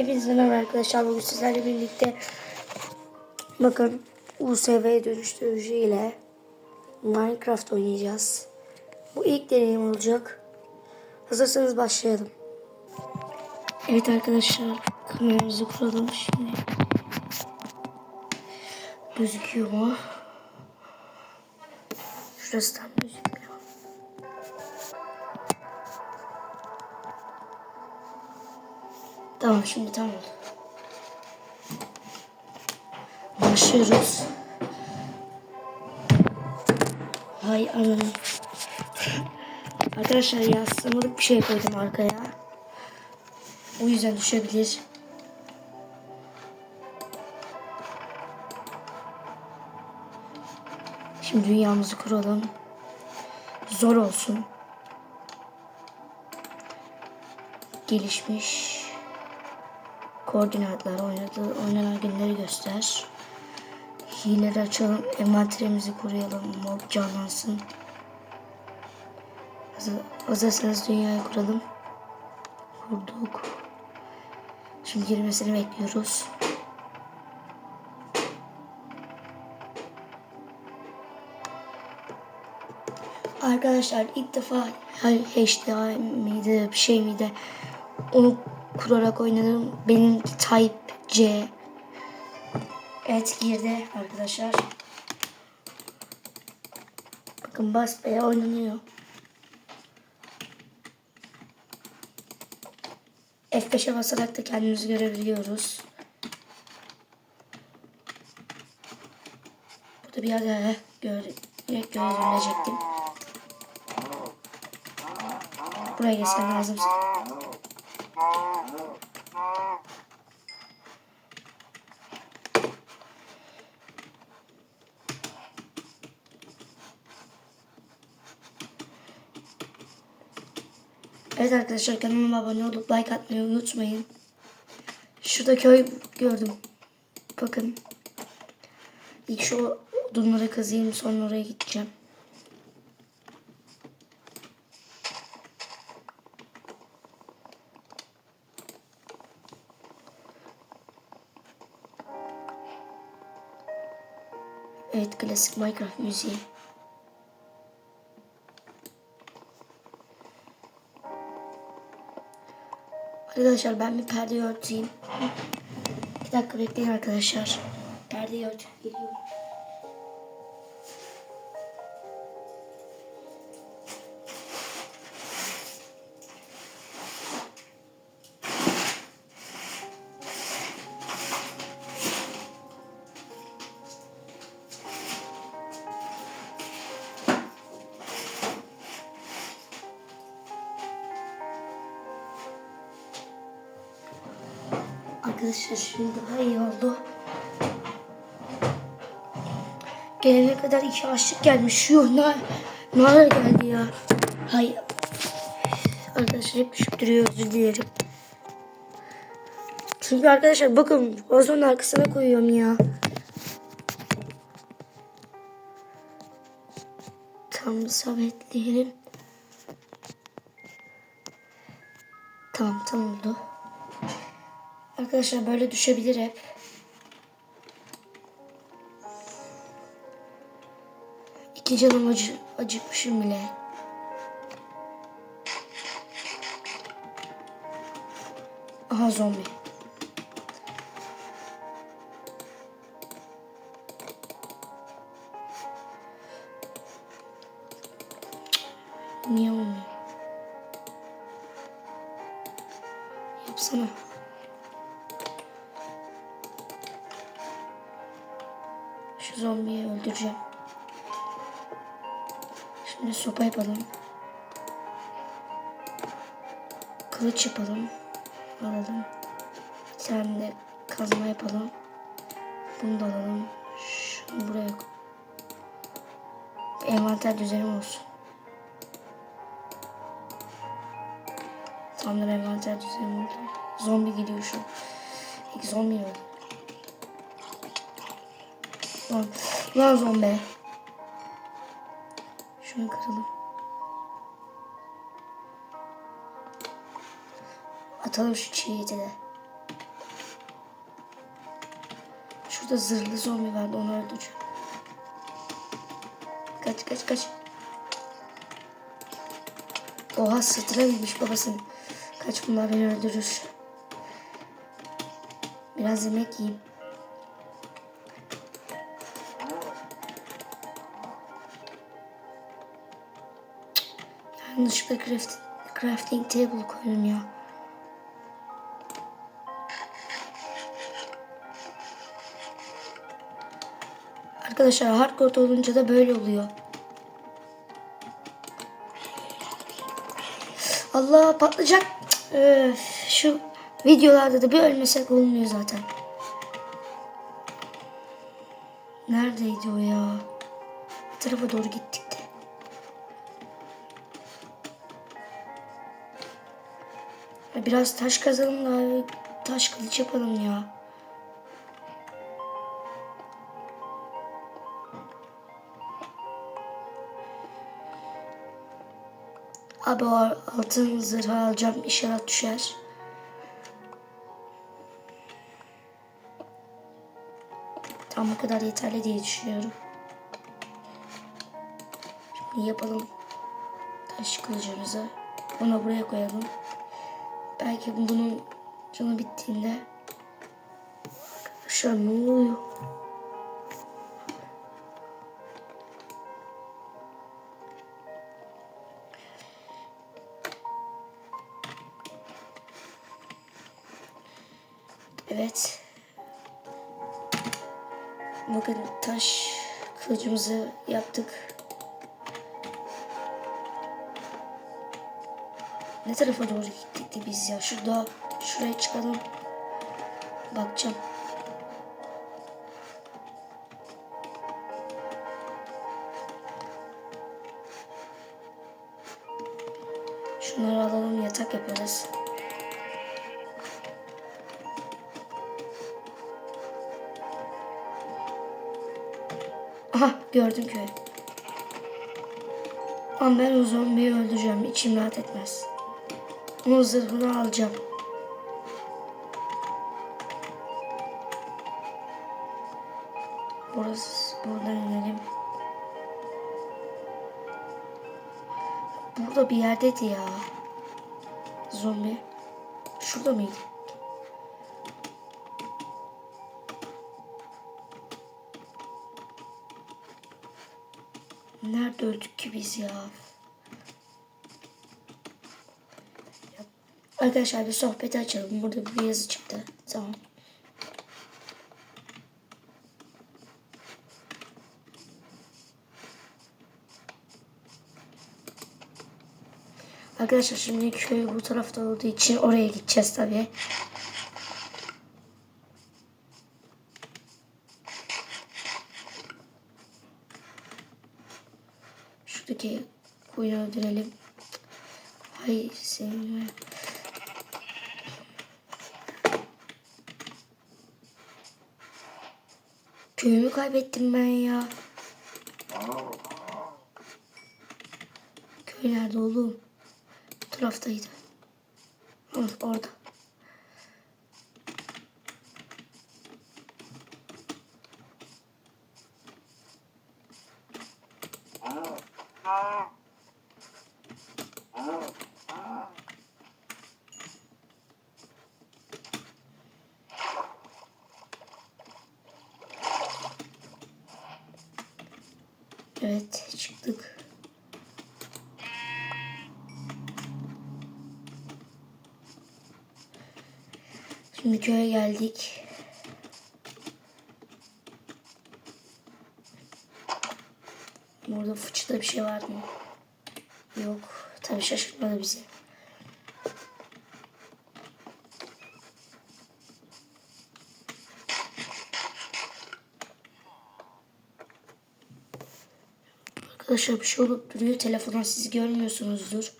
Hepinize merhaba arkadaşlar. Bugün sizlerle birlikte bakın USV dönüştürücü ile Minecraft oynayacağız. Bu ilk deneyim olacak. Hazırsanız başlayalım. Evet arkadaşlar kameramızı kuralım şimdi. Gözüküyor mu? Şurası tam gözükmüyor. Tamam şimdi tamam. Başlıyoruz. Hay anam. Arkadaşlar yaslamalık bir şey koydum arkaya. O yüzden düşebilir. Şimdi dünyamızı kuralım. Zor olsun. Gelişmiş koordinatlar oynadığı oynanan günleri göster. Hileleri açalım. Envanterimizi koruyalım. Mob canlansın. Hazır, hazırsanız dünyayı kuralım. Kurduk. Şimdi girmesini bekliyoruz. Arkadaşlar ilk defa HDI miydi bir şey miydi onu kurarak oynadım. Benim Type C. Evet girdi arkadaşlar. Bakın basbaya oynanıyor. F5'e basarak da kendimizi görebiliyoruz. Burada bir yerde gör, görebilecektim. Buraya geçsem lazım. Evet arkadaşlar kanalıma abone olup like atmayı unutmayın. Şurada köy gördüm. Bakın. İlk şu odunları kazıyım sonra oraya gideceğim. Evet klasik Minecraft müziği. Arkadaşlar ben bir perdeyi örteyim. Bir dakika bekleyin arkadaşlar. Perdeyi örtüp geliyorum. Arkadaşlar şimdi daha iyi oldu. Gelene kadar iki aşık gelmiş. Yuh ne, ne geldi ya. Hay. Arkadaşlar hep düşüp duruyor özür dilerim. Çünkü arkadaşlar bakın vazonun arkasına koyuyorum ya. Tam sabitleyelim. Tamam tamam oldu. Arkadaşlar böyle düşebilir hep. İki canım acı, acıkmışım bile. Aha zombi. Niye olmuyor? Yapsana. Zombiyi öldüreceğim. Şimdi sopa yapalım. Kılıç yapalım. Alalım. Bir tane de kazma yapalım. Bunu da alalım. Şunu buraya koy. Envanter düzenim olsun. Tamamdır envanter düzenim oldu. Zombi gidiyor şu. İlk zombi oldu. Lan, lan zombi. Şunu kıralım. Atalım şu çiğiti de. Şurada zırhlı zombi vardı onu öldüreceğim. Kaç kaç kaç. Oha sırtına gitmiş babasının. Kaç bunlar beni öldürür. Biraz yemek yiyeyim. Yanlışlıkla craft, crafting table koydum. Arkadaşlar hardcore olunca da böyle oluyor. Allah patlayacak. Öf, şu videolarda da bir ölmesek olmuyor zaten. Neredeydi o ya? Bu tarafa doğru gittik Biraz taş kazalım da taş kılıç yapalım ya. Abi o altın zırhı alacağım inşallah düşer. Tam bu kadar yeterli diye düşünüyorum. Şimdi yapalım taş kılıcımızı. Onu buraya koyalım. Belki bunun canı bittiğinde Arkadaşlar ne oluyor? Evet. Bakın taş kılıcımızı yaptık. Ne tarafa doğru gittik de biz ya? Şurada, şuraya çıkalım. Bakacağım. Şunları alalım yatak yaparız. Aha gördüm köyü. Ama ben o zombiyi öldüreceğim. İçim rahat etmez. Onun zırhını alacağım. Burası buradan inelim. Burada bir yerdeydi ya. Zombi. Şurada mıydı? Nerede öldük ki biz ya? Arkadaşlar bir sohbeti açalım. Burada bir yazı çıktı. Tamam. Arkadaşlar şimdi köy bu tarafta olduğu için oraya gideceğiz tabii. Şuradaki koyunu öldürelim. Hay senin. Köyümü kaybettim ben ya. Köy nerede oğlum? Bu taraftaydı. Hı, orada. Evet çıktık. Şimdi köye geldik. Burada fıçıda bir şey var mı? Yok. Tabii şaşırtmadı bizi. Arkadaşlar bir şey olup duruyor. Telefondan siz görmüyorsunuzdur.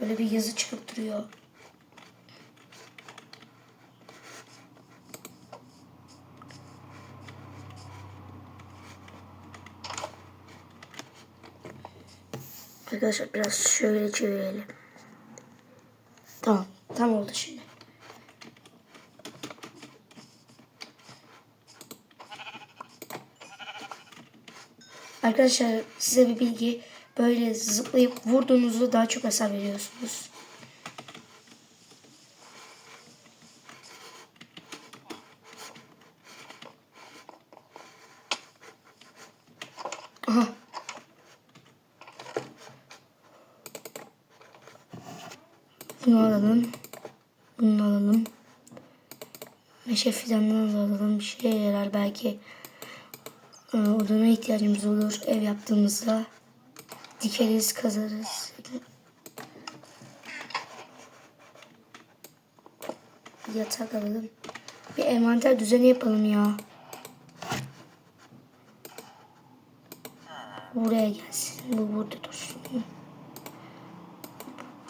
Böyle bir yazı çıkıp duruyor. Arkadaşlar biraz şöyle çevirelim. Tamam. Tam oldu şimdi. Arkadaşlar size bir bilgi. Böyle zıplayıp vurduğunuzda daha çok hasar veriyorsunuz. Aha. Bunu alalım. Bunu alalım. Meşe fidanını da alalım. Bir şeye yarar belki. Ee, odana ihtiyacımız olur ev yaptığımızda. Dikeriz, kazarız. Yatak alalım. Bir envanter düzeni yapalım ya. Buraya gelsin. Bu burada dursun.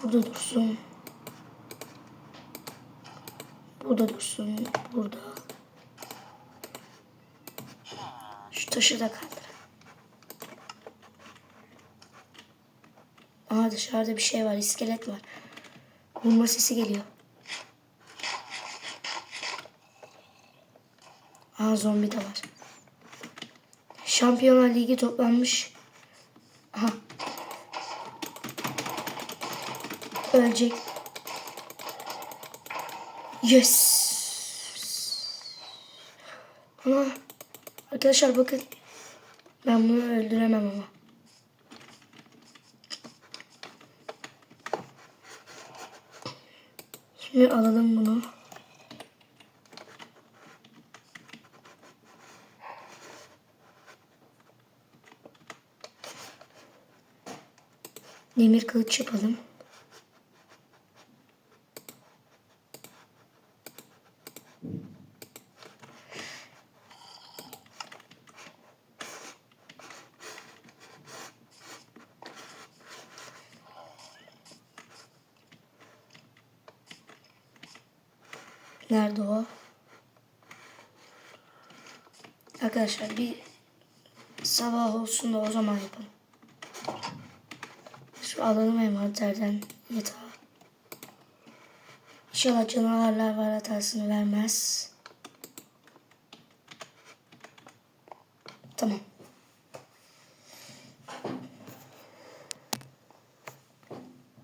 Burada dursun. Burada dursun. Burada. Şu taşı da kaldır. Aa dışarıda bir şey var. iskelet var. Vurma sesi geliyor. Aa zombi de var. Şampiyonlar Ligi toplanmış. Aha. Ölecek. Yes. Ama arkadaşlar bakın. Ben bunu öldüremem ama. Şimdi alalım bunu. Demir kılıç yapalım. Nerede o? Arkadaşlar bir sabah olsun da o zaman yapalım. Şu alalım envanterden yatağı. İnşallah canavarlar var hatasını vermez. Tamam.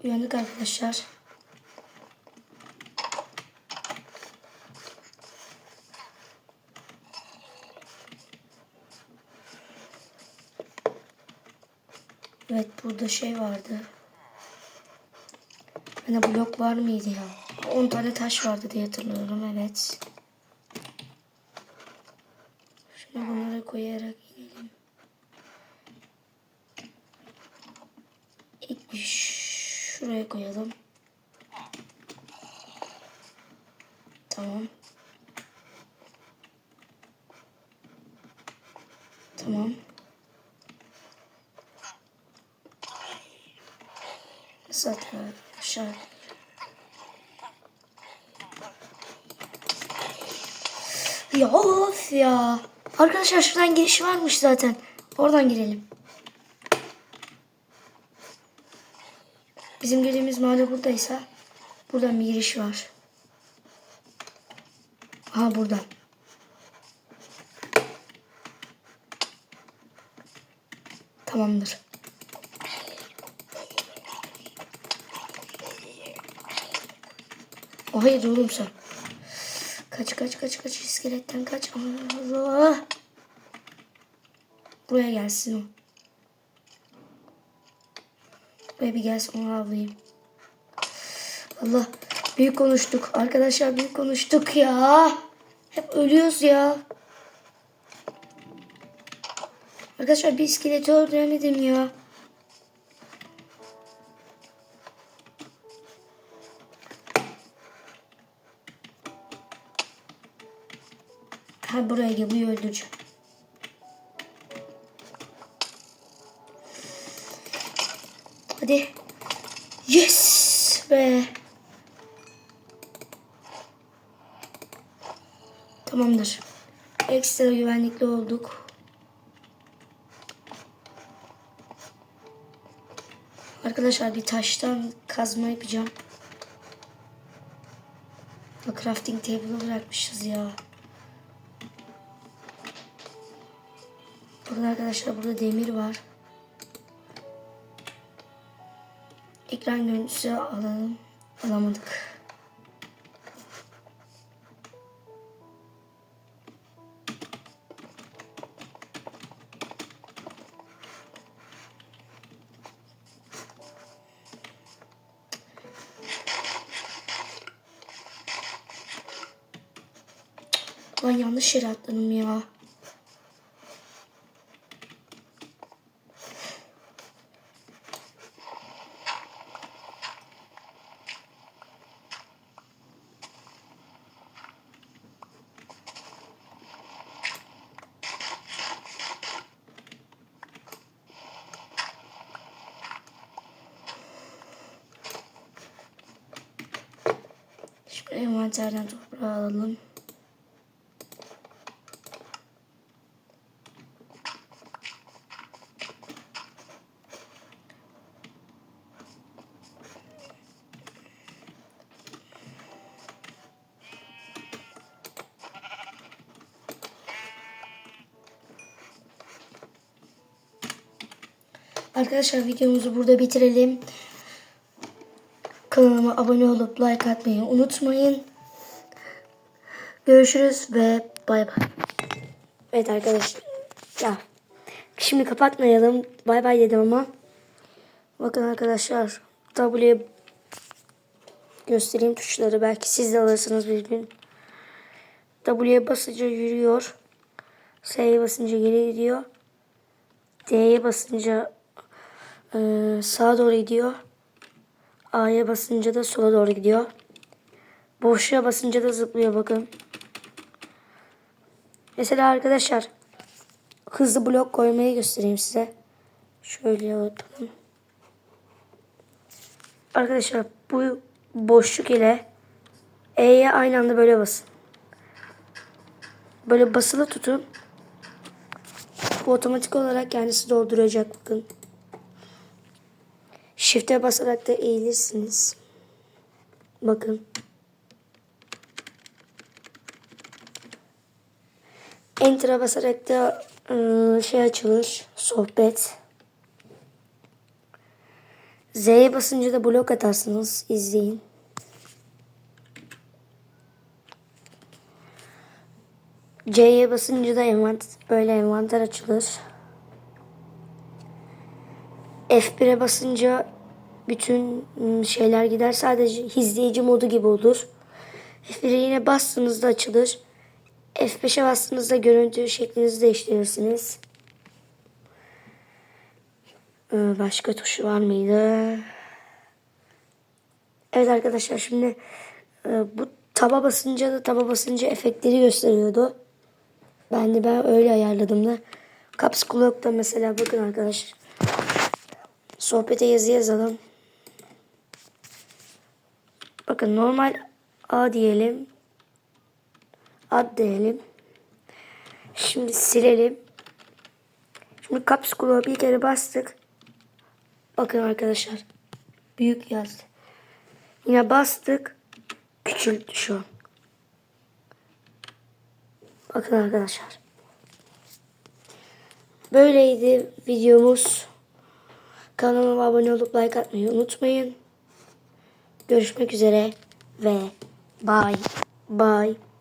Uyandık arkadaşlar. Evet burada şey vardı. Hani blok var mıydı ya? 10 tane taş vardı diye hatırlıyorum evet. Şunu bunlara koyarak inelim. İlk bir şuraya koyalım. Tamam. Tamam. Zaten aşağı. Ya of ya. Arkadaşlar şuradan giriş varmış zaten. Oradan girelim. Bizim girdiğimiz mahalle buradaysa buradan bir giriş var. Ha buradan. Tamamdır. O hayır oğlum sen. Kaç kaç kaç kaç iskeletten kaç. Allah. Buraya gelsin o. Buraya bir gelsin onu avlayayım. Allah. Büyük konuştuk. Arkadaşlar büyük konuştuk ya. Hep ölüyoruz ya. Arkadaşlar bir iskeleti öldüremedim ya. Ha buraya geliyor öldüreceğim. Hadi. Yes be. Tamamdır. Ekstra güvenlikli olduk. Arkadaşlar bir taştan kazma yapacağım. Crafting table'ı bırakmışız ya. Bakın arkadaşlar burada demir var. Ekran görüntüsü alalım. Alamadık. Ben yanlış yere atladım ya. Şimdi envanterden toprağı alalım. Arkadaşlar videomuzu burada bitirelim. Kanalıma abone olup like atmayı unutmayın. Görüşürüz ve bay bay. Evet arkadaşlar. Ya. Şimdi kapatmayalım. Bay bay dedim ama. Bakın arkadaşlar. W göstereyim tuşları. Belki siz de alırsınız bir gün. W'ye basınca yürüyor. S'ye basınca geri gidiyor. D'ye basınca e, sağa doğru gidiyor. A'ya basınca da sola doğru gidiyor. Boşluğa basınca da zıplıyor bakın. Mesela arkadaşlar hızlı blok koymayı göstereyim size. Şöyle yapalım. Arkadaşlar bu boşluk ile E'ye aynı anda böyle basın. Böyle basılı tutun. Bu otomatik olarak kendisi dolduracak bakın. Shift'e basarak da eğilirsiniz. Bakın. Enter'a basarak da ıı, şey açılır. Sohbet. Z'ye basınca da blok atarsınız. İzleyin. C'ye basınca da envanter, böyle envanter açılır. F1'e basınca bütün şeyler gider. Sadece izleyici modu gibi olur. F1'e yine bastığınızda açılır. F5'e bastığınızda görüntü şeklinizi değiştirirsiniz. Ee, Başka tuşu var mıydı? Evet arkadaşlar şimdi e, bu taba basınca da taba basınca efektleri gösteriyordu. Ben de ben öyle ayarladım da. Caps Lock'ta mesela bakın arkadaşlar. Sohbete yazı yazalım. Bakın normal A diyelim. Ad diyelim. Şimdi silelim. Şimdi Caps Lock'a bir kere bastık. Bakın arkadaşlar. Büyük yazdı. Yine bastık. Küçülttü şu an. Bakın arkadaşlar. Böyleydi videomuz. Kanalıma abone olup like atmayı unutmayın. Görüşmek üzere ve bye bye.